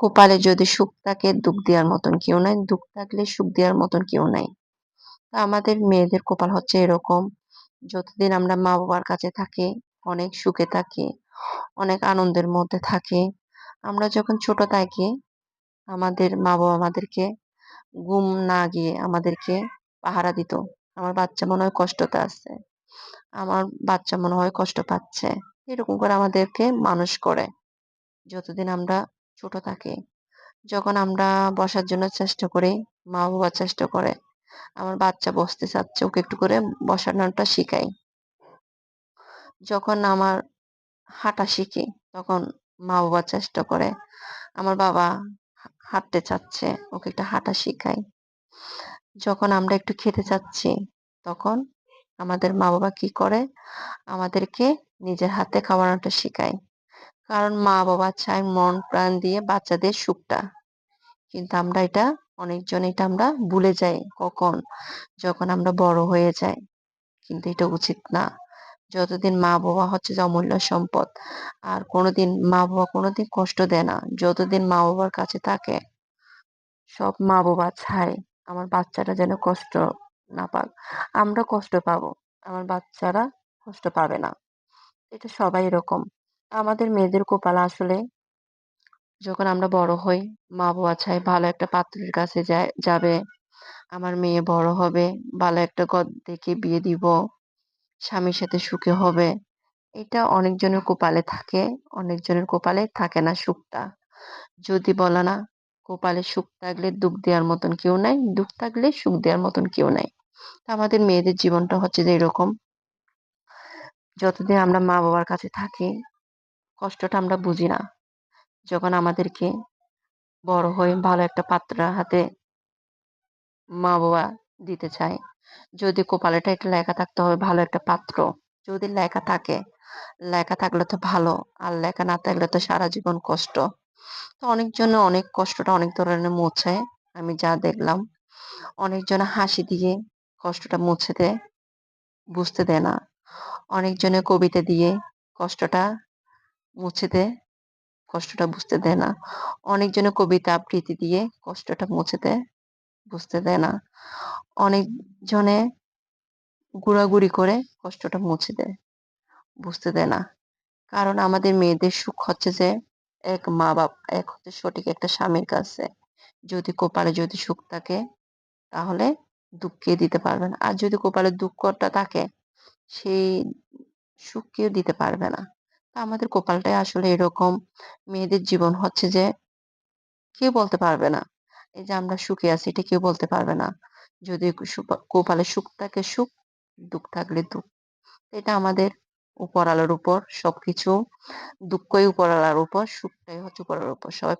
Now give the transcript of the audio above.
কপালে যদি সুখ থাকে, দুঃখ দেওয়ার মতন কেউ নাই। দুঃখ থাকলে সুখ দেওয়ার মতন কেউ নাই। তা আমাদের মেয়েদের কপাল হচ্ছে এরকম। যতদিন আমরা মা বাবার কাছে থাকি, অনেক সুখে থাকি, অনেক আনন্দের মধ্যে থাকি, আমরা যখন ছোট থাকি, আমাদের মা বাবা আমাদেরকে ঘুম না গিয়ে আমাদেরকে পাহারা দিত। আমার বাচ্চা মনে হয় কষ্টতে আছে। আমার বাচ্চা মনে হয় কষ্ট পাচ্ছে। এরকম করে আমাদেরকে মানুষ করে। যতদিন আমরা ছোট থাকে। যখন আমরা বসার জন্য চেষ্টা করি মা বাবা চেষ্টা করে, আমার বাচ্চা বসতে চাচ্ছে, ওকে একটু করে বসানোটা শিখাই। যখন আমার হাঁটা শিখি, তখন মা বাবা চেষ্টা করে, আমার বাবা হাঁটতে চাচ্ছে, ওকে একটা হাঁটা শিখাই। যখন আমরা একটু খেতে চাচ্ছি, তখন আমাদের মা বাবা কি করে? আমাদেরকে নিজের হাতে খাওয়ানোটা শেখায়। কারণ মা বাবা চায় মন প্রাণ দিয়ে বাচ্চাদের সুখটা। কিন্তু আমরা এটা অনেকজন এটা আমরা ভুলে যাই কখন, যখন আমরা বড় হয়ে যাই। কিন্তু এটা উচিত না। যতদিন মা বাবা হচ্ছে যে অমূল্য সম্পদ, আর কোনোদিন মা বাবা কোনোদিন কষ্ট দেয় না। যতদিন মা বাবার কাছে থাকে, সব মা বাবা চায় আমার বাচ্চাটা যেন কষ্ট না পাক। আমরা কষ্ট পাবো, আমার বাচ্চারা কষ্ট পাবে না। এটা সবাই এরকম। আমাদের মেয়েদের কপাল আসলে যখন আমরা বড় হই, মা বাবা চায় ভালো একটা পাত্রের কাছে যায়, যাবে, আমার মেয়ে বড় হবে, ভালো একটা গদ দেখে বিয়ে দিব, স্বামীর সাথে সুখে হবে, এটা অনেকজনের কপালে থাকে, অনেকজনের কপালে থাকে না সুখটা। যদি বলে না, কপালে সুখ থাকলে দুঃখ দেওয়ার মতন কেউ নাই, দুঃখ থাকলে সুখ দেওয়ার মতন কেউ নাই। আমাদের মেয়েদের জীবনটা হচ্ছে যে এরকম। যতদিন আমরা মা বাবার কাছে থাকি কষ্টটা আমরা বুঝি না। যখন আমাদেরকে বড় হয়ে ভালো একটা পাত্র হাতে মা বাবা দিতে চায়, যদি কপালেটা একটা লেখা থাকতে হবে, ভালো একটা পাত্র। যদি লেখা থাকে, লেখা থাকলে তো ভালো, আর লেখা না থাকলে তো সারা জীবন কষ্ট। তো অনেকজনে অনেক কষ্টটা অনেক ধরনের মোছে, আমি যা দেখলাম। অনেকজনে হাসি দিয়ে কষ্টটা মুছে দেয় বুঝতে দেয় না। অনেকজনে কবিতা দিয়ে কষ্টটা মুছে দেয়, কষ্টটা বুঝতে দেয় না। অনেকজনে কবিতা আবৃত্তি দিয়ে কষ্টটা মুছে দেয়, বুঝতে দেয় না। অনেকজনে ঘোরাঘুরি করে কষ্টটা মুছে দেয়, বুঝতে দেয় না। কারণ আমাদের মেয়েদের সুখ হচ্ছে যে, এক মা বাপ, এক হচ্ছে সঠিক একটা স্বামীর কাছে। যদি কপালে যদি সুখ থাকে, তাহলে দুঃখকে দিতে পারবে না। আর যদি কপালে দুঃখটা থাকে, সেই সুখকেও দিতে পারবে না। আমাদের কপালটাই আসলে এরকম। মেয়েদের জীবন হচ্ছে যে কেউ বলতে পারবে না। এই যে আমরা সুখে আছি, এটা কেউ বলতে পারবে না। যদি কপালে সুখ থাকে, সুখ, দুঃখ থাকলে দুঃখ। এটা আমাদের উপরালার উপর সবকিছু, দুঃখই উপরালার উপর, সুখটাই হচ্ছে উপরালার উপর। সবাই